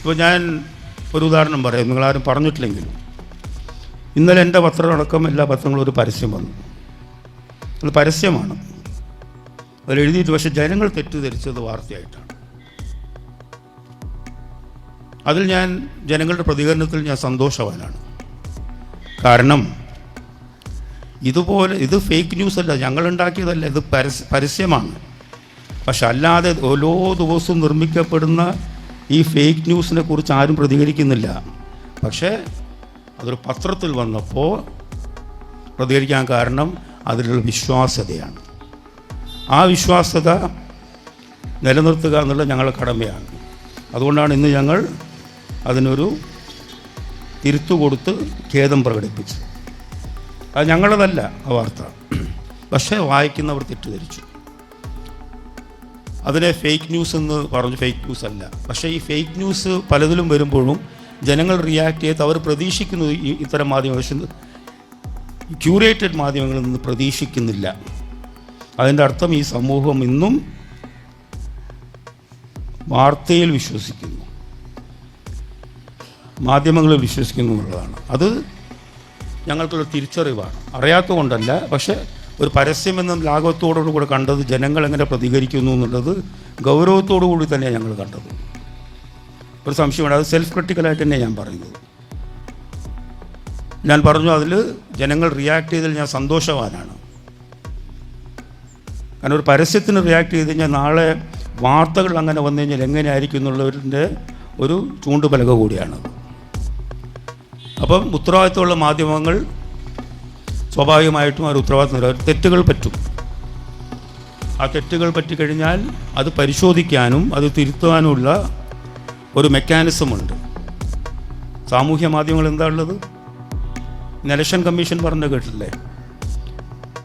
ഇപ്പോൾ ഞാൻ ഒരു ഉദാഹരണം പറയാം. നിങ്ങളാരും പറഞ്ഞിട്ടില്ലെങ്കിലും ഇന്നലെ എന്റെ പത്രമടക്കം എല്ലാ പത്രങ്ങളും ഒരു പരസ്യം വന്നു. അത് പരസ്യമാണ്. അതിലെഴുതിയിട്ട് പക്ഷേ ജനങ്ങൾ തെറ്റിദ്ധരിച്ചത് വാർത്തയായിട്ടാണ്. അതിൽ ഞാൻ ജനങ്ങളുടെ പ്രതികരണത്തിൽ ഞാൻ സന്തോഷവാനാണ്. കാരണം ഇതുപോലെ ഇത് ഫേക്ക് ന്യൂസ് അല്ല ഞങ്ങൾ ഉണ്ടാക്കിയതല്ല ഇത് പരസ്യ പരസ്യമാണ്. പക്ഷെ അല്ലാതെ ഓരോ ദിവസവും നിർമ്മിക്കപ്പെടുന്ന ഈ ഫേക്ക് ന്യൂസിനെ കുറിച്ച് ആരും പ്രതികരിക്കുന്നില്ല. പക്ഷേ അതൊരു പത്രത്തിൽ വന്നപ്പോൾ പ്രതികരിക്കാൻ കാരണം അതിലുള്ള വിശ്വാസ്യതയാണ്. ആ വിശ്വാസ്യത നിലനിർത്തുക എന്നുള്ള ഞങ്ങളുടെ കടമയാണ്. അതുകൊണ്ടാണ് ഇന്ന് ഞങ്ങൾ അതിനൊരു തിരുത്തു കൊടുത്ത് ഖേദം പ്രകടിപ്പിച്ചത്. അത് ഞങ്ങളതല്ല ആ വാർത്ത. പക്ഷേ വായിക്കുന്നവർ തെറ്റിദ്ധരിച്ചു. അതിനെ ഫേക്ക് ന്യൂസ് എന്ന് പറഞ്ഞു ഫേക്ക് ന്യൂസ് അല്ല. പക്ഷേ ഈ ഫേക്ക് ന്യൂസ് പലതിലും വരുമ്പോഴും ജനങ്ങൾ റിയാക്ട് ചെയ്ത് അവർ പ്രതീക്ഷിക്കുന്നത് ഇത്തരം മാധ്യമ പക്ഷേ ക്യൂറേറ്റഡ് മാധ്യമങ്ങളിൽ നിന്ന് പ്രതീക്ഷിക്കുന്നില്ല. അതിന്റെ അർത്ഥം ഈ സമൂഹം ഇന്നും വാർത്തയിൽ വിശ്വസിക്കുന്നു. മാധ്യമങ്ങളിൽ വിശ്വസിക്കുന്നു എന്നുള്ളതാണ്. അത് ഞങ്ങൾക്കുള്ള തിരിച്ചറിവാണ്. അറിയാത്തതുകൊണ്ടല്ല. പക്ഷേ ഒരു പരസ്യം എന്ന ലാഘവത്തോടു കൂടെ കണ്ടത് ജനങ്ങൾ എങ്ങനെ പ്രതികരിക്കുന്നു എന്നുള്ളത് ഗൗരവത്തോടു കൂടി തന്നെയാണ് ഞങ്ങൾ കണ്ടത്. ഒരു സംശയമാണ് അത് സെൽഫ് ക്രിട്ടിക്കലായിട്ട് തന്നെ ഞാൻ പറയുന്നത്. ഞാൻ പറഞ്ഞു അതിൽ ജനങ്ങൾ റിയാക്ട് ചെയ്തതിൽ ഞാൻ സന്തോഷവാനാണ്. കാരണം ഒരു പരസ്യത്തിന് റിയാക്ട് ചെയ്ത് കഴിഞ്ഞാൽ നാളെ വാർത്തകൾ അങ്ങനെ വന്നു കഴിഞ്ഞാൽ എങ്ങനെയായിരിക്കും എന്നുള്ളവരിന്റെ ഒരു ചൂണ്ടുപലക കൂടിയാണ് അപ്പം ഉത്തരവാദിത്തമുള്ള മാധ്യമങ്ങൾ സ്വാഭാവികമായിട്ടും അവർ ഉത്തരവാദിത്വം. തെറ്റുകൾ പറ്റും. ആ തെറ്റുകൾ പറ്റിക്കഴിഞ്ഞാൽ അത് പരിശോധിക്കാനും അത് തിരുത്തുവാനുമുള്ള ഒരു മെക്കാനിസമുണ്ട്. സാമൂഹ്യ മാധ്യമങ്ങൾ എന്താ ഉള്ളത്? നെലക്ഷൻ കമ്മീഷൻ പറഞ്ഞ കേട്ടില്ലേ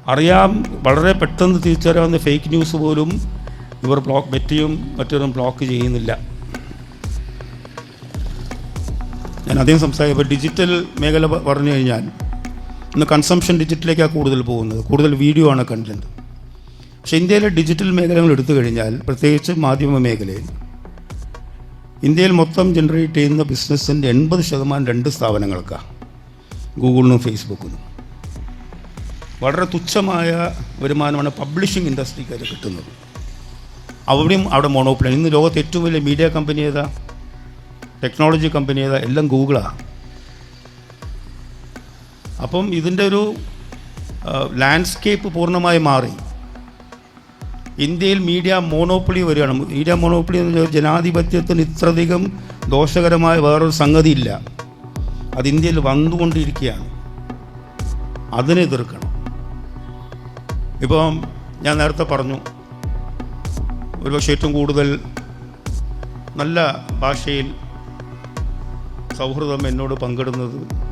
അറിയാം വളരെ പെട്ടെന്ന് തിരിച്ചറിയാവുന്ന ഫേക്ക് ന്യൂസ് പോലും ഇവർ ബ്ലോക്ക് മെറ്റിയും മറ്റൊരും ബ്ലോക്ക് ചെയ്യുന്നില്ല. ഞാൻ അധികം സംസാരിക്കും. ഇപ്പോൾ ഡിജിറ്റൽ മേഖല പറഞ്ഞു കഴിഞ്ഞാൽ ഇന്ന് കൺസംഷൻ ഡിജിറ്റലിലേക്കാണ് കൂടുതൽ പോകുന്നത്. കൂടുതൽ വീഡിയോ ആണ് കണ്ടന്റ് പക്ഷേ ഇന്ത്യയിലെ ഡിജിറ്റൽ മേഖലകൾ എടുത്തു കഴിഞ്ഞാൽ പ്രത്യേകിച്ച് മാധ്യമ മേഖലയിൽ ഇന്ത്യയിൽ മൊത്തം ജനറേറ്റ് ചെയ്യുന്ന ബിസിനസ്സിന്റെ എൺപത് ശതമാനം രണ്ട് സ്ഥാപനങ്ങൾക്കാണ് ഗൂഗിളിനും ഫേസ്ബുക്കിനും. വളരെ തുച്ഛമായ വരുമാനമാണ് പബ്ലിഷിംഗ് ഇൻഡസ്ട്രിക്ക് അത് കിട്ടുന്നത്. അവിടെയും അവിടെ മോണോപ്ലി ഇന്ന് ലോകത്തെ ഏറ്റവും വലിയ മീഡിയ കമ്പനി ഏതാ? ടെക്നോളജി കമ്പനി ഏതാ? എല്ലാം ഗൂഗിളാണ് അപ്പം ഇതിന്റെ ഒരു ലാൻഡ്സ്കേപ്പ് പൂർണമായി മാറി. ഇന്ത്യയിൽ മീഡിയ മോണോപ്പൊളി വരികയാണ്. മീഡിയ മോണോപ്പൊളി എന്ന് വെച്ചാൽ ജനാധിപത്യത്തിന് ഇത്രയധികം ദോഷകരമായ വേറൊരു സംഗതിയില്ല. അത് ഇന്ത്യയിൽ വന്നുകൊണ്ടിരിക്കുകയാണ്. അതിനെ എതിർക്കണം. ഇപ്പം ഞാൻ നേരത്തെ പറഞ്ഞു ഒരുപക്ഷെ ഏറ്റവും കൂടുതൽ നല്ല ഭാഷയിൽ സൗഹൃദം എന്നോട് പങ്കിടുന്നത്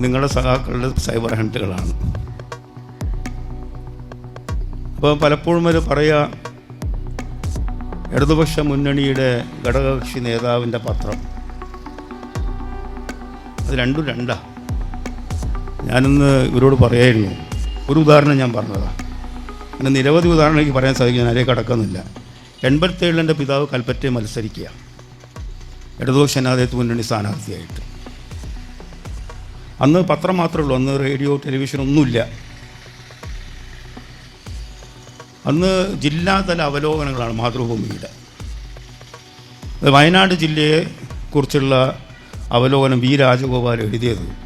നിങ്ങളുടെ സഖാക്കളുടെ സൈബർ ഹണ്ടുകളാണ് അപ്പോൾ പലപ്പോഴും അവർ പറയുക ഇടതുപക്ഷ മുന്നണിയുടെ ഘടകകക്ഷി നേതാവിന്റെ പത്രം. അത് രണ്ടും രണ്ടാ. ഞാനിന്ന് ഇവരോട് പറയായിരുന്നു. ഒരു ഉദാഹരണം ഞാൻ പറഞ്ഞതാണ് അങ്ങനെ നിരവധി ഉദാഹരണം എനിക്ക് പറയാൻ സാധിക്കും ഞാൻ അതിലേക്ക് കടക്കുന്നില്ല എൺപത്തേഴിൽ എന്റെ പിതാവ് കൽപ്പറ്റയെ മത്സരിക്കുക. ഇടതുപക്ഷ ജനാധിപത്യ മുന്നണി സ്ഥാനാർത്ഥിയായിട്ട്. അന്ന് പത്രം മാത്രമേ ഉള്ളൂ. അന്ന് റേഡിയോ ടെലിവിഷൻ ഒന്നുമില്ല. അന്ന് ജില്ലാതല അവലോകനങ്ങളാണ് മാതൃഭൂമിയുടെ. വയനാട് ജില്ലയെ കുറിച്ചുള്ള അവലോകനം വി രാജഗോപാൽ എഴുതിയത്.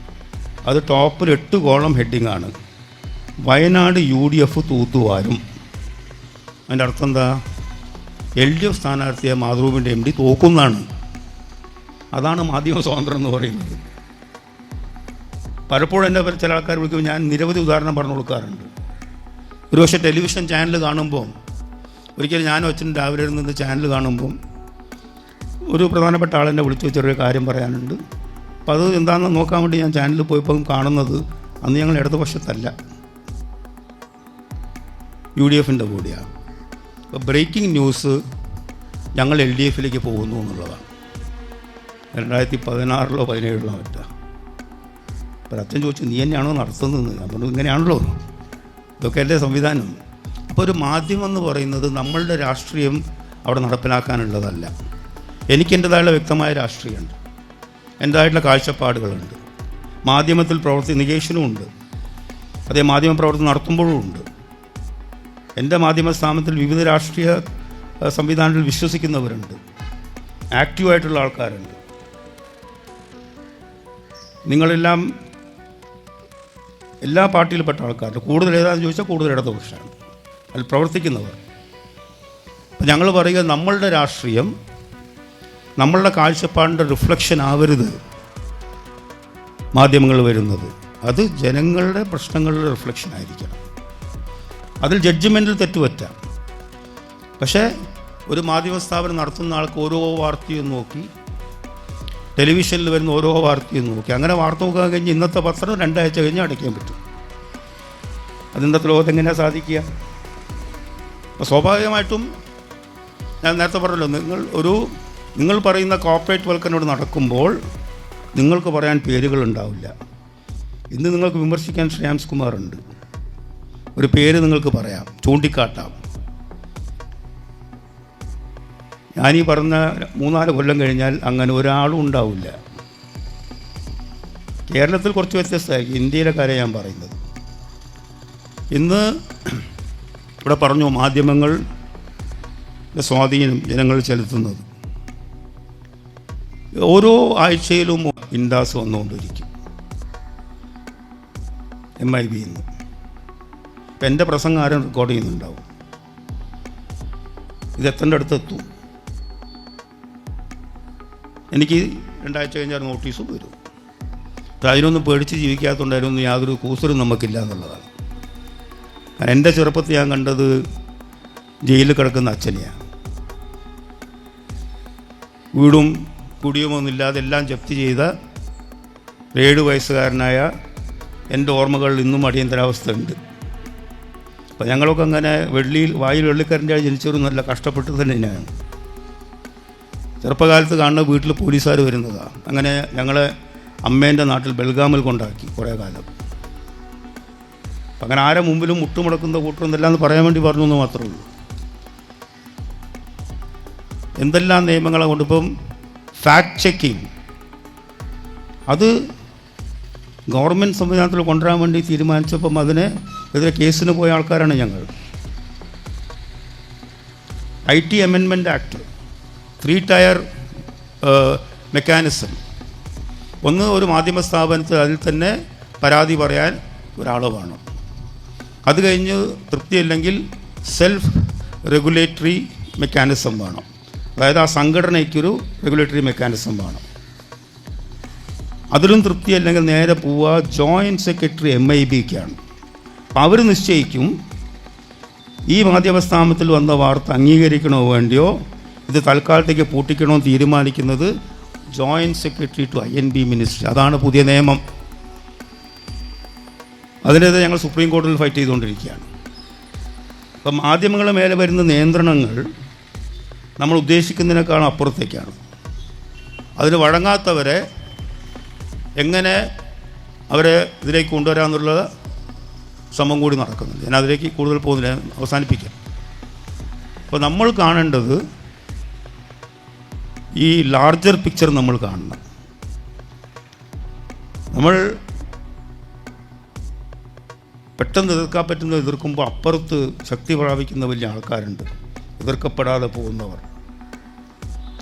അത് ടോപ്പിൽ എട്ട് കോളം ഹെഡിങ് ആണ്. വയനാട് യു ഡി എഫ് തൂത്തുവാരും. അതിന്റെ അർത്ഥം എന്താ? എൽ ഡി എഫ് സ്ഥാനാർത്ഥിയെ മാതൃഭൂമിന്റെ എം ഡി തോക്കുന്നതാണ്. അതാണ് മാധ്യമ സ്വാതന്ത്ര്യം എന്ന് പറയുന്നത്. പലപ്പോഴും എന്റെ ചില ആൾക്കാർ വിളിക്കുമ്പോൾ ഞാൻ നിരവധി ഉദാഹരണം പറഞ്ഞു കൊടുക്കാറുണ്ട്. ഒരു പക്ഷേ ടെലിവിഷൻ ചാനൽ കാണുമ്പോൾ ഒരിക്കലും ഞാനും അച്ഛനും രാവിലെ നിന്ന് ചാനൽ കാണുമ്പം ഒരു പ്രധാനപ്പെട്ട ആളെന്നെ വിളിച്ചു ചെറിയ കാര്യം പറയാനുണ്ട്. അപ്പോൾ അത് എന്താണെന്ന് നോക്കാൻ വേണ്ടി ഞാൻ ചാനലിൽ പോയപ്പോൾ കാണുന്നത് അന്ന് ഞങ്ങൾ ഇടതുപക്ഷത്തല്ല. യു ഡി എഫിന്റെ കൂടിയാണ്. അപ്പോൾ ബ്രേക്കിംഗ് ന്യൂസ് ഞങ്ങൾ എൽ ഡി എഫിലേക്ക് പോകുന്നു എന്നുള്ളതാണ്. രണ്ടായിരത്തി പതിനാറിലോ പതിനേഴിലോ മറ്റാ. അപ്പോൾ അച്ഛൻ ചോദിച്ചു നീ തന്നെയാണോ നടത്തുന്നത്? പറഞ്ഞു ഇങ്ങനെയാണല്ലോ. ഇതൊക്കെ എന്റെ സംവിധാനം. അപ്പോൾ ഒരു മാധ്യമം എന്ന് പറയുന്നത് നമ്മളുടെ രാഷ്ട്രീയം അവിടെ നടപ്പിലാക്കാനുള്ളതല്ല. എനിക്ക് എന്റെതായുള്ള വ്യക്തമായ രാഷ്ട്രീയമുണ്ട്. എന്റെതായിട്ടുള്ള കാഴ്ചപ്പാടുകളുണ്ട്. മാധ്യമത്തിൽ പ്രവർത്തി നികേഷനും ഉണ്ട്. അതേ മാധ്യമ പ്രവർത്തനം നടത്തുമ്പോഴും ഉണ്ട്. എന്റെ മാധ്യമ സ്ഥാപനത്തിൽ വിവിധ രാഷ്ട്രീയ സംവിധാനങ്ങളിൽ വിശ്വസിക്കുന്നവരുണ്ട്. ആക്റ്റീവായിട്ടുള്ള ആൾക്കാരുണ്ട്. നിങ്ങളെല്ലാം എല്ലാ പാർട്ടിയിൽപ്പെട്ട ആൾക്കാരുടെ കൂടുതൽ ഏതാണെന്ന് ചോദിച്ചാൽ കൂടുതൽ ഇടതുപക്ഷമാണ്. അതിൽ പ്രവർത്തിക്കുന്നവർ. അപ്പം ഞങ്ങൾ പറയുക നമ്മളുടെ രാഷ്ട്രീയം നമ്മളുടെ കാഴ്ചപ്പാടിന്റെ റിഫ്ലക്ഷൻ ആവരുത്. മാധ്യമങ്ങൾ വരുന്നത്. അത് ജനങ്ങളുടെ പ്രശ്നങ്ങളുടെ റിഫ്ലക്ഷൻ ആയിരിക്കണം. അതിൽ ജഡ്ജ്മെന്റിൽ തെറ്റുപറ്റാം പക്ഷേ ഒരു മാധ്യമ സ്ഥാപനം നടത്തുന്ന ആൾക്ക് ഓരോ വാർത്തയും നോക്കി ടെലിവിഷനിൽ വരുന്ന ഓരോ വാർത്തയും നോക്കി. അങ്ങനെ വാർത്ത നോക്കാൻ കഴിഞ്ഞ് ഇന്നത്തെ പത്രം രണ്ടാഴ്ച കഴിഞ്ഞ് അടയ്ക്കാൻ പറ്റും. അത് ഇന്നത്തെ ലോകത്ത് എങ്ങനെയാണ് സാധിക്കുക? അപ്പോൾ സ്വാഭാവികമായിട്ടും ഞാൻ നേരത്തെ പറഞ്ഞല്ലോ നിങ്ങൾ ഒരു നിങ്ങൾ പറയുന്ന കോർപ്പറേറ്റ് വൽക്കനോട് നടക്കുമ്പോൾ നിങ്ങൾക്ക് പറയാൻ പേരുകൾ ഉണ്ടാവില്ല. ഇന്ന് നിങ്ങൾക്ക് വിമർശിക്കാൻ ശ്രേയാംസ് കുമാറുണ്ട് ഒരു പേര് നിങ്ങൾക്ക് പറയാം ചൂണ്ടിക്കാട്ടാം. ഞാനീ പറഞ്ഞ മൂന്നാൽ കൊല്ലം കഴിഞ്ഞാൽ അങ്ങനെ ഒരാളും ഉണ്ടാവില്ല. കേരളത്തിൽ കുറച്ച് വ്യത്യസ്തമായിരിക്കും ഇന്ത്യയിലെ കാര്യം ഞാൻ പറയുന്നത്. ഇന്ന് ഇവിടെ പറഞ്ഞു മാധ്യമങ്ങൾ സ്വാധീനം ജനങ്ങൾ ചെലുത്തുന്നത്. ഓരോ ആഴ്ചയിലും ഇൻഡാസ് വന്നുകൊണ്ടിരിക്കും. എം ഐ ബി ഇന്ന്. ഇപ്പം എന്റെ പ്രസംഗം ആരും റെക്കോർഡ് ചെയ്യുന്നുണ്ടാവും. ഇത് എത്തേണ്ട അടുത്ത് എത്തും എനിക്ക് രണ്ടാഴ്ച കഴിഞ്ഞാൽ നോട്ടീസും വരും. അതിനൊന്നും പേടിച്ച് ജീവിക്കാത്തതുകൊണ്ട് അതിനൊന്നും യാതൊരു കൂസലും നമുക്കില്ല എന്നുള്ളതാണ്. എന്റെ ചെറുപ്പത്തിൽ ഞാൻ കണ്ടത് ജയിലിൽ കിടക്കുന്ന അച്ഛനെയാണ്. വീടും കുടിയുമൊന്നുമില്ലാതെ എല്ലാം ജപ്തി ചെയ്ത ഏഴ് വയസ്സുകാരനായ എന്റെ ഓർമ്മകളിൽ ഇന്നും അടിയന്തരാവസ്ഥ ഉണ്ട് അപ്പം ഞങ്ങളൊക്കെ അങ്ങനെ വെള്ളിയിൽ വായിൽ വെള്ളിക്കരന്റെ ജനിച്ചവരും നല്ല കഷ്ടപ്പെട്ട് തന്നെയാണ് ചെറുപ്പകാലത്ത് കാണുന്ന വീട്ടിൽ പോലീസുകാർ വരുന്നതാണ് അങ്ങനെ ഞങ്ങളെ അമ്മേന്റെ നാട്ടിൽ ബൽഗാമിൽ കൊണ്ടാക്കി കുറേ കാലം. അങ്ങനെ ആരെ മുമ്പിലും മുട്ടുമുടക്കുന്ന കൂട്ടറൊന്നെല്ലാം എന്ന് പറയാൻ വേണ്ടി പറഞ്ഞു എന്ന് മാത്രമേ ഉള്ളൂ. എന്തെല്ലാം നിയമങ്ങളെ കൊണ്ടിപ്പം ഫാക്ട് ചെക്കിങ് അത് ഗവൺമെന്റ് സംവിധാനത്തിൽ കൊണ്ടുവരാൻ വേണ്ടി തീരുമാനിച്ചപ്പം അതിന് എതിരെ കേസിന് പോയ ആൾക്കാരാണ് ഞങ്ങൾ. ഐ ടി അമെൻമെന്റ് ആക്ട് ത്രീ ടയർ മെക്കാനിസം ഒന്ന് ഒരു മാധ്യമ സ്ഥാപനത്തിൽ അതിൽ തന്നെ പരാതി പറയാൻ ഒരാൾ വേണം. അത് കഴിഞ്ഞ് തൃപ്തിയില്ലെങ്കിൽ സെൽഫ് റെഗുലേറ്ററി മെക്കാനിസം വേണം. അതായത് ആ സംഘടനയ്ക്കൊരു റെഗുലേറ്ററി മെക്കാനിസം വേണം. അതിലും തൃപ്തിയല്ലെങ്കിൽ നേരെ പോവുക ജോയിന്റ് സെക്രട്ടറി എം ഐ ബിക്കാണ് അവർ നിശ്ചയിക്കും ഈ മാധ്യമ സ്ഥാപനത്തിൽ വന്ന വാർത്ത അംഗീകരിക്കണോ വേണ്ടിയോ ഇത് തൽക്കാലത്തേക്ക് പൂട്ടിക്കണമെന്ന് തീരുമാനിക്കുന്നത് joint secretary to I and B ministry അതാണ് പുതിയ നിയമം. അതിനെതിരെ ഞങ്ങൾ സുപ്രീം കോടതിയിൽ ഫൈറ്റ് ചെയ്തുകൊണ്ടിരിക്കുകയാണ്. അപ്പം മാധ്യമങ്ങളുടെ മേലെ വരുന്ന നിയന്ത്രണങ്ങൾ നമ്മൾ ഉദ്ദേശിക്കുന്നതിനേക്കാളും അപ്പുറത്തേക്കാണ്. അതിന് വഴങ്ങാത്തവരെ എങ്ങനെ അവരെ ഇതിലേക്ക് കൊണ്ടുവരാമെന്നുള്ള ശ്രമം കൂടി നടക്കുന്നുണ്ട്. ഞാൻ അതിലേക്ക് കൂടുതൽ പോകുന്നില്ല അവസാനിപ്പിക്കാം. അപ്പോൾ നമ്മൾ കാണേണ്ടത് ഈ ലാർജർ പിക്ചർ നമ്മൾ കാണണം. നമ്മൾ പെട്ടെന്ന് എതിർക്കാൻ പറ്റുന്ന എതിർക്കുമ്പോൾ അപ്പുറത്ത് ശക്തി പ്രാപിക്കുന്ന വലിയ ആൾക്കാരുണ്ട്. എതിർക്കപ്പെടാതെ പോകുന്നവർ.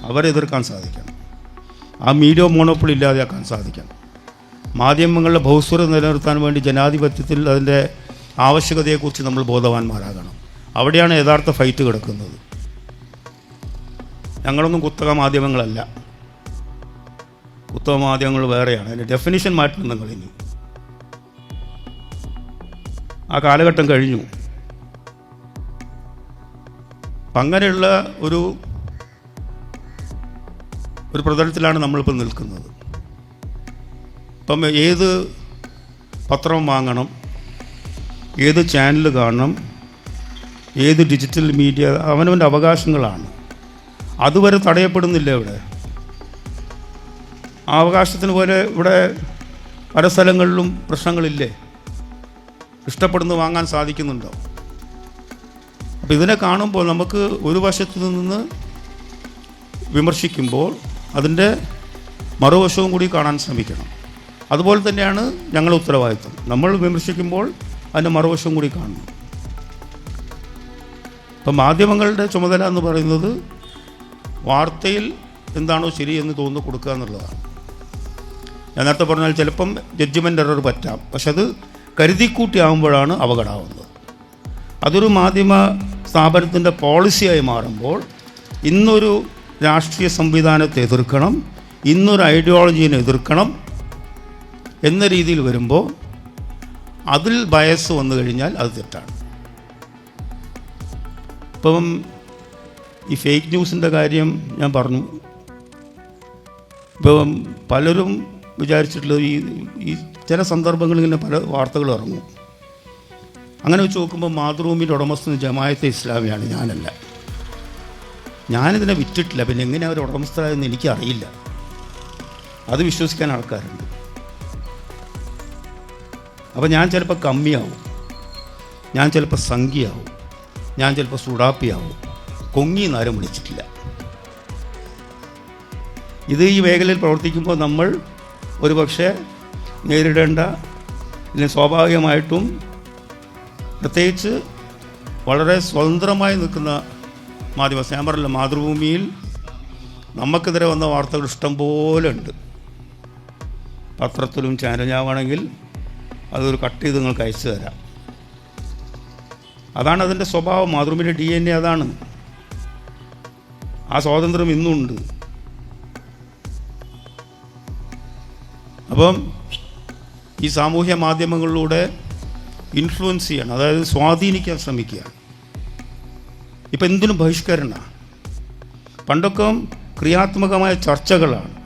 അവരെ എതിർക്കാൻ സാധിക്കണം. ആ മീഡിയ മോണോപ്പിൾ ഇല്ലാതെയാക്കാൻ സാധിക്കണം. മാധ്യമങ്ങളുടെ ഭൗസ്വരം നിലനിർത്താൻ വേണ്ടി ജനാധിപത്യത്തിൽ അതിന്റെ ആവശ്യകതയെക്കുറിച്ച് നമ്മൾ ബോധവാന്മാരാകണം. അവിടെയാണ് യഥാർത്ഥ ഫൈറ്റ് കിടക്കുന്നത്. ഞങ്ങളൊന്നും കുത്തക മാധ്യമങ്ങളല്ല. കുത്തക മാധ്യമങ്ങൾ വേറെയാണ്. അതിന്റെ ഡെഫിനിഷൻ മാറ്റണം നിങ്ങൾ ഇനി. ആ കാലഘട്ടം കഴിഞ്ഞു. അങ്ങനെയുള്ള ഒരു ഒരു പ്രതലത്തിലാണ് നമ്മളിപ്പോൾ നിൽക്കുന്നത്. ഇപ്പം ഏത് പത്രം വാങ്ങണം ഏത് ചാനൽ കാണണം ഏത് ഡിജിറ്റൽ മീഡിയ അവനവന്റെ അവകാശങ്ങളാണ്. അതുവരെ തടയപ്പെടുന്നില്ല ഇവിടെ. അവകാശത്തിന് പോലെ ഇവിടെ പല സ്ഥലങ്ങളിലും പ്രശ്നങ്ങളില്ലേ? ഇഷ്ടപ്പെടുന്നു വാങ്ങാൻ സാധിക്കുന്നുണ്ടോ? അപ്പോൾ ഇതിനെ കാണുമ്പോൾ നമുക്ക് ഒരു വശത്തു നിന്ന് വിമർശിക്കുമ്പോൾ അതിന്റെ മറുവശവും കൂടി കാണാൻ ശ്രമിക്കണം. അതുപോലെ തന്നെയാണ് ഞങ്ങളുടെ ഉത്തരവാദിത്വം. നമ്മൾ വിമർശിക്കുമ്പോൾ അതിന്റെ മറുവശവും കൂടി കാണണം. ഇപ്പം മാധ്യമങ്ങളുടെ ചുമതല എന്ന് പറയുന്നത് വാർത്തയിൽ എന്താണോ ശരിയെന്ന് തോന്നുന്നു കൊടുക്കുക എന്നുള്ളതാണ്. ഞാൻ നേരത്തെ പറഞ്ഞാൽ ചിലപ്പം ജഡ്ജ്മെന്റ് എറർ പറ്റാം. പക്ഷെ അത് കരുതിക്കൂട്ടിയാകുമ്പോഴാണ് അപകടമാവുന്നത് അതൊരു മാധ്യമ സ്ഥാപനത്തിന്റെ പോളിസിയായി മാറുമ്പോൾ ഇന്നൊരു രാഷ്ട്രീയ സംവിധാനത്തെ എതിർക്കണം ഇന്നൊരു ഐഡിയോളജീനെ എതിർക്കണം എന്ന രീതിയിൽ വരുമ്പോൾ അതിൽ ബയസ് വന്നു കഴിഞ്ഞാൽ അത് തെറ്റാണ്. ഇപ്പം ഈ ഫേക്ക് ന്യൂസിന്റെ കാര്യം ഞാൻ പറഞ്ഞു. ഇപ്പം പലരും വിചാരിച്ചിട്ടുള്ളത് ഈ ഈ ചില സന്ദർഭങ്ങളിൽ ഇങ്ങനെ പല വാർത്തകൾ ഇറങ്ങും. അങ്ങനെ വെച്ച് നോക്കുമ്പോൾ മാതൃഭൂമിയുടെ ഉടമസ്ഥ ജമായത്തെ ഇസ്ലാമിയാണ് ഞാനല്ല. ഞാനിതിനെ വിറ്റിട്ടില്ല പിന്നെ എങ്ങനെ അവർ ഉടമസ്ഥരായെന്ന് എനിക്കറിയില്ല. അത് വിശ്വസിക്കാൻ ആൾക്കാരുണ്ട്. അപ്പോൾ ഞാൻ ചിലപ്പോൾ കമ്മിയാവും. ഞാൻ ചിലപ്പോൾ സംഖ്യയാവും. ഞാൻ ചിലപ്പോൾ സുഡാപ്പിയാവും കൊങ്ങി എന്നാരും വിളിച്ചിട്ടില്ല. ഇത് ഈ മേഖലയിൽ പ്രവർത്തിക്കുമ്പോൾ നമ്മൾ ഒരു പക്ഷേ നേരിടേണ്ട ഇതിന് സ്വാഭാവികമായിട്ടും പ്രത്യേകിച്ച് വളരെ സ്വതന്ത്രമായി നിൽക്കുന്ന മാധ്യമ ഞാൻ മാതൃഭൂമിയിൽ നമുക്കെതിരെ വന്ന വാർത്തകൾ ഇഷ്ടം പോലെ ഉണ്ട്. പത്രത്തിലും ചാനലാവാണെങ്കിൽ അതൊരു കട്ട് ചെയ്ത് നിങ്ങൾക്ക് അയച്ചു തരാം. അതാണ് അതിന്റെ സ്വഭാവം. മാതൃഭൂമിയുടെ ഡി എൻ എ അതാണ്. ആ സ്വാതന്ത്ര്യം ഇന്നുണ്ട്. അപ്പം ഈ സാമൂഹ്യ മാധ്യമങ്ങളിലൂടെ ഇൻഫ്ലുവൻസ് ചെയ്യണം അതായത് സ്വാധീനിക്കാൻ ശ്രമിക്കുക. ഇപ്പം എന്തിനും ബഹിഷ്കരണ. പണ്ടൊക്കെ ക്രിയാത്മകമായ ചർച്ചകളാണ്.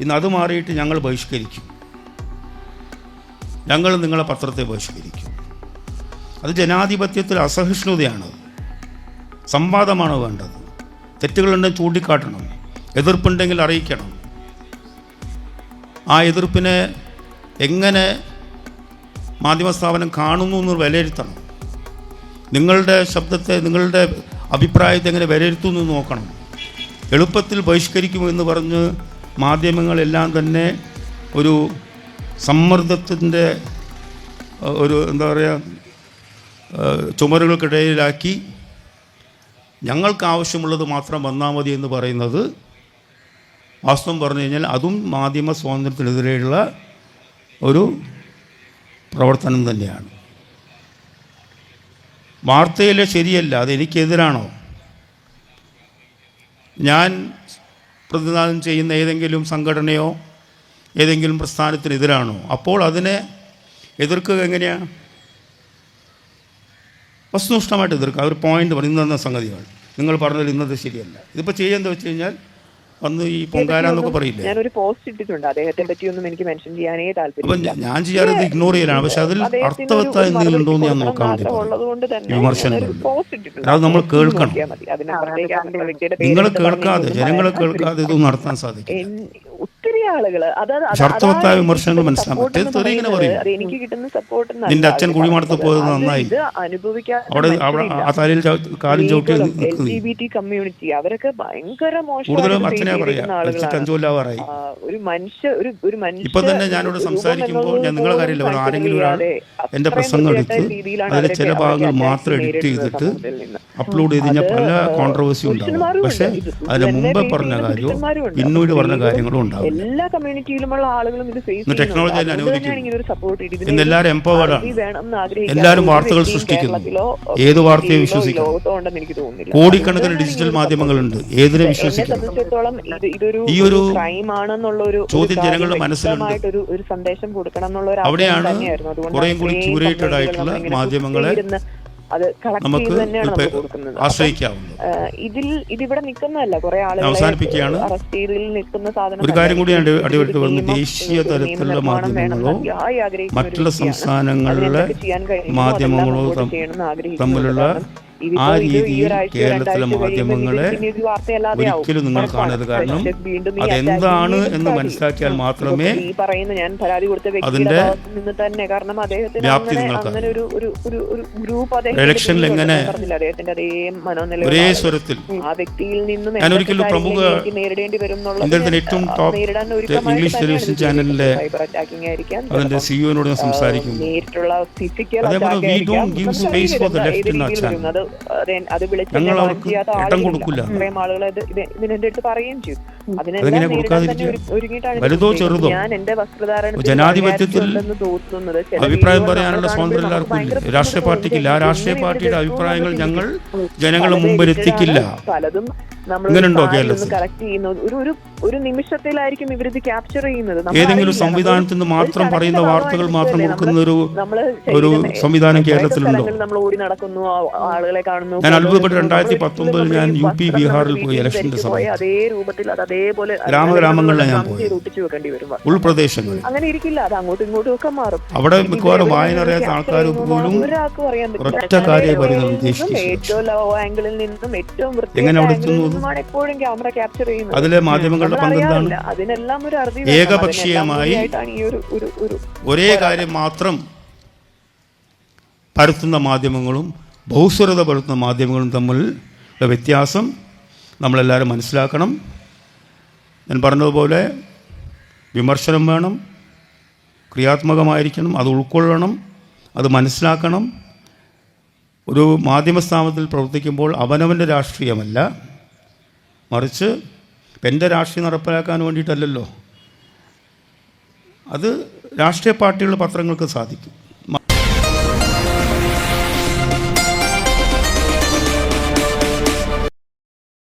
ഇന്ന് അത് മാറിയിട്ട് ഞങ്ങൾ ബഹിഷ്കരിക്കും. ഞങ്ങൾ നിങ്ങളെ പത്രത്തെ ബഹിഷ്കരിക്കും. അത് ജനാധിപത്യത്തിൽ അസഹിഷ്ണുതയാണ്. സംവാദമാണ് വേണ്ടത്? തെറ്റുകളുണ്ടെങ്കിൽ ചൂണ്ടിക്കാട്ടണം. എതിർപ്പുണ്ടെങ്കിൽ അറിയിക്കണം. ആ എതിർപ്പിനെ എങ്ങനെ മാധ്യമ സ്ഥാപനം കാണുന്നു എന്ന് വിലയിരുത്തണം. നിങ്ങളുടെ ശബ്ദത്തെ നിങ്ങളുടെ അഭിപ്രായത്തെ എങ്ങനെ വിലയിരുത്തുന്നു എന്ന് നോക്കണം. എളുപ്പത്തിൽ ബഹിഷ്കരിക്കും എന്ന് പറഞ്ഞ് മാധ്യമങ്ങളെല്ലാം തന്നെ ഒരു സമ്മർദ്ദത്തിന്റെ ഒരു എന്താ പറയുക ചുമരുകൾക്കിടയിലാക്കി ഞങ്ങൾക്ക് ആവശ്യമുള്ളത് മാത്രം വന്നാൽ മതി എന്ന് പറയുന്നത് വാസ്തവം പറഞ്ഞു കഴിഞ്ഞാൽ അതും മാധ്യമ സ്വാതന്ത്ര്യത്തിനെതിരെയുള്ള ഒരു പ്രവർത്തനം തന്നെയാണ്. വാർത്തയിലെ ശരിയല്ല അതെനിക്കെതിരാണോ ഞാൻ പ്രതിനിധാനം ചെയ്യുന്ന ഏതെങ്കിലും സംഘടനയോ ഏതെങ്കിലും പ്രസ്ഥാനത്തിനെതിരാണോ? അപ്പോൾ അതിനെ എതിർക്കുക എങ്ങനെയാണ്? വസ്തുനിഷ്ഠമായിട്ട് എതിർക്കുക. ഒരു പോയിന്റ് പറഞ്ഞു ഇന്ന സംഗതികൾ. നിങ്ങൾ പറഞ്ഞത് ഇന്നത് ശരിയല്ല. ഇതിപ്പോ ചെയ്യുന്നത് വെച്ച് കഴിഞ്ഞാൽ വന്ന് ഈ പൊങ്കാല എന്നൊക്കെ പറയില്ലേ? ഞാനൊരു പോസ്റ്റ് ഇട്ടിട്ടുണ്ട്. അദ്ദേഹത്തെ പറ്റിയൊന്നും എനിക്ക് മെൻഷൻ ചെയ്യാനേ താല്പര്യം ഞാൻ ചെയ്യാറത് ഇഗ്നോർ ചെയ്യലാണ്. പക്ഷെ അതിൽ ഒരു- ഒരു എന്തെങ്കിലും ഉണ്ടോ എന്ന് ഞാൻ നോക്കാൻ വേണ്ടി ഇട്ടിട്ടുണ്ട്. അത് നമ്മൾ കേൾക്കണം. നിങ്ങൾ കേൾക്കാതെ ജനങ്ങളെ കേൾക്കാതെ ഇതൊന്നും നടത്താൻ സാധിക്കും എൻ- ആളുകൾ അർത്ഥവത്തായ വിമർശനങ്ങൾ. പറയും. എനിക്ക് കിട്ടുന്ന സപ്പോർട്ട് നിന്റെ അച്ഛൻ കുഴിമാടത്ത് പോയത് നന്നായി. അവിടെ അവിടെ കാലും ചവിട്ടി എൽ കമ്മ്യൂണിറ്റി അവരൊക്കെ ഭയങ്കര മോശം അച്ഛനെ പറയാ ഒരു മനുഷ്യ ഒരു ഒരു മനുഷ്യ ഇപ്പൊ തന്നെ ഞാനിവിടെ സംസാരിക്കുമ്പോൾ ഞാൻ നിങ്ങളെ കാര്യമില്ല ആരെങ്കിലും ഒരാൾ എന്റെ പ്രസംഗം എടുത്ത് അതിലെ ചില ഭാഗങ്ങൾ മാത്രം എഡിറ്റ് ചെയ്തിട്ട് അപ്ലോഡ് ചെയ്ത് കഴിഞ്ഞാൽ പല കോൺട്രവേഴ്സിയും ഉണ്ടാവും. പക്ഷെ അതിന് മുമ്പേ പറഞ്ഞ കാര്യവും. പിന്നീട് പറഞ്ഞ കാര്യങ്ങളും ഉണ്ടാവില്ല. എല്ലാ കമ്മ്യൂണിറ്റിയിലുമുള്ള ആളുകളും ഇത് ഫേസ് ചെയ്യുന്നുണ്ട്. എല്ലാവരും എല്ലാവരും വാർത്തകൾ സൃഷ്ടിക്കുന്നു. ഏത് വാർത്തയെ വിശ്വസിക്കും കോടിക്കണക്കിന് ഡിജിറ്റൽ മാധ്യമങ്ങളുണ്ട്. ഏതിനെ ഇതൊരു ഈ ഒരു ചോദ്യം ജനങ്ങളുടെ മനസ്സിലുണ്ട്. അവിടെയാണ് കുറേയും കൂടി കൾ ആയിട്ടുള്ള മാധ്യമങ്ങളെ അത് കളക്ട് ചെയ്ത് തന്നെയാണ് നമുക്ക് കൊടുക്കുന്നത് ഇതിൽ ഇതിവിടെ നിൽക്കുന്നതല്ല കുറെ ആളുകൾ അവസാനിപ്പിക്കുകയാണ്. അറസ്റ്റ് ചെയ്തതിൽ നിൽക്കുന്ന സാധനം ഒരു കാര്യം കൂടി അടിവരട്ട് ഒരു ദേശീയ തലത്തിലുള്ള മാധ്യമങ്ങളോ മറ്റുള്ള സംസ്ഥാനങ്ങളിലെ മാധ്യമങ്ങളോ. തമ്മിലുള്ള ആ രീതിയിൽ കേരളത്തിലെ മാധ്യമങ്ങളെ. ഒരിക്കലും നിങ്ങൾ. കാണരുത്. കാരണം അതെന്താണ് എന്ന് മനസ്സിലാക്കിയാൽ മാത്രമേ പറയുന്ന ഞാൻ പരാതി കൊടുത്ത അതിന്റെ തന്നെ കാരണം അദ്ദേഹത്തിന് വ്യാപ്തി അങ്ങനെ ഒരു ഒരു ഒരു ഒരു ഗ്രൂപ്പ് ഇലക്ഷനിൽ എങ്ങനെ അദ്ദേഹത്തിന്റെ അതേ മനോനില ഒരേ സ്വരത്തിൽ ആ വ്യക്തിയിൽ നിന്നും ഞാൻ ഒരിക്കലും പ്രമുഖ നേരിടേണ്ടി വരും ഏറ്റവും ടോപ്പ് ഇംഗ്ലീഷ് ടെലിവിഷൻ ചാനലിലെ അതിന്റെ സിഇഒനോട് ഞാൻ നേരിട്ടുള്ള ഫിസിക്കൽ for the അത് അത് അത് വിളിച്ച് ആളുകളില്ല. കൊടുക്കില്ല. ആളുകൾ ഇത് ഇത് ഇതിനെന്റെ അടുത്ത് പറയുകയും ചെയ്തു അതിനെല്ലാം അതെങ്ങനെ നേരിടാൻ തന്നെ ഒരുങ്ങിയിട്ടാണ് വലുതോ ചെറുതോ? ഞാൻ എന്റെ ജനാധിപത്യത്തിൽ അഭിപ്രായം പറയാനുള്ള സ്വാതന്ത്ര്യം എല്ലാവർക്കും രാഷ്ട്രീയ പാർട്ടിക്കില്ല. ആ രാഷ്ട്രീയ പാർട്ടിയുടെ അഭിപ്രായങ്ങൾ ഞങ്ങൾ ജനങ്ങളുടെ മുമ്പിലെത്തിക്കില്ല മുമ്പിൽ എത്തിക്കില്ല. പലതും നമ്മൾ ഇങ്ങനെയുണ്ടോ കേരളത്തിൽ? കളക്ട് ചെയ്യുന്നത് ഒരു ഒരു ഒരു നിമിഷത്തിലായിരിക്കും ഇവരിത് ക്യാപ്ചർ ചെയ്യുന്നത്. ഏതെങ്കിലും. സംവിധാനത്തിൽ നിന്ന് മാത്രം പറയുന്ന വാർത്തകൾ മാത്രം കൊടുക്കുന്ന ഒരു ഒരു സംവിധാനം കേരളത്തിലുണ്ടോ? നമ്മൾ ഓടി നടക്കുന്നു? ആളുകളെ കാണുന്നു. ഞാൻ അത്ഭുതപ്പെട്ട് രണ്ടായിരത്തി പത്തൊമ്പതിൽ ഞാൻ യു പി ബീഹാറിൽ പോയി ഇലക്ഷന്റെ സമയത്ത്. അതേ രൂപത്തിൽ അത് അതേപോലെ ഗ്രാമഗ്രാമങ്ങളിലാണ് ഞാൻ പോയി. ഒട്ടിച്ചു വെക്കേണ്ടി വരും. ഉൾപ്രദേശങ്ങളിൽ. അങ്ങനെ ഇരിക്കില്ല. അത് അങ്ങോട്ടും ഇങ്ങോട്ടും ഒക്കെ മാറും. അവിടെ മിക്കവാറും വായന അറിയാത്ത ആൾക്കാർ പോലും ഒരാൾക്കും അറിയാൻ പറ്റില്ല. ഏറ്റവും ലോ ആംഗിളിൽ നിന്നും ഏറ്റവും എങ്ങനെ അവിടെ എത്തുന്നു എപ്പോഴും ക്യാമറ ക്യാപ്ചർ ചെയ്യുന്നത് അതിലെ മാധ്യമങ്ങളുടെ പങ്ക് എന്താണ്. അതിനെല്ലാം ഒരു അറുതി. ഏകപക്ഷീയമായി ഒരേ കാര്യം മാത്രം പരത്തുന്ന മാധ്യമങ്ങളും ബഹുസ്വരത പരത്തുന്ന മാധ്യമങ്ങളും തമ്മിലുള്ള വ്യത്യാസം നമ്മളെല്ലാവരും മനസ്സിലാക്കണം. ഞാൻ പറഞ്ഞതുപോലെ വിമർശനം വേണം ക്രിയാത്മകമായിരിക്കണം അത് ഉൾക്കൊള്ളണം അത് മനസ്സിലാക്കണം. ഒരു മാധ്യമ സ്ഥാപനത്തിൽ പ്രവർത്തിക്കുമ്പോൾ അവനവന്റെ രാഷ്ട്രീയമല്ല. മറിച്ച് എന്റെ രാഷ്ട്രീയം നടപ്പിലാക്കാൻ വേണ്ടിയിട്ടല്ലല്ലോ. അത് രാഷ്ട്രീയ പാർട്ടികളുടെ പത്രങ്ങൾക്ക് സാധിക്കും.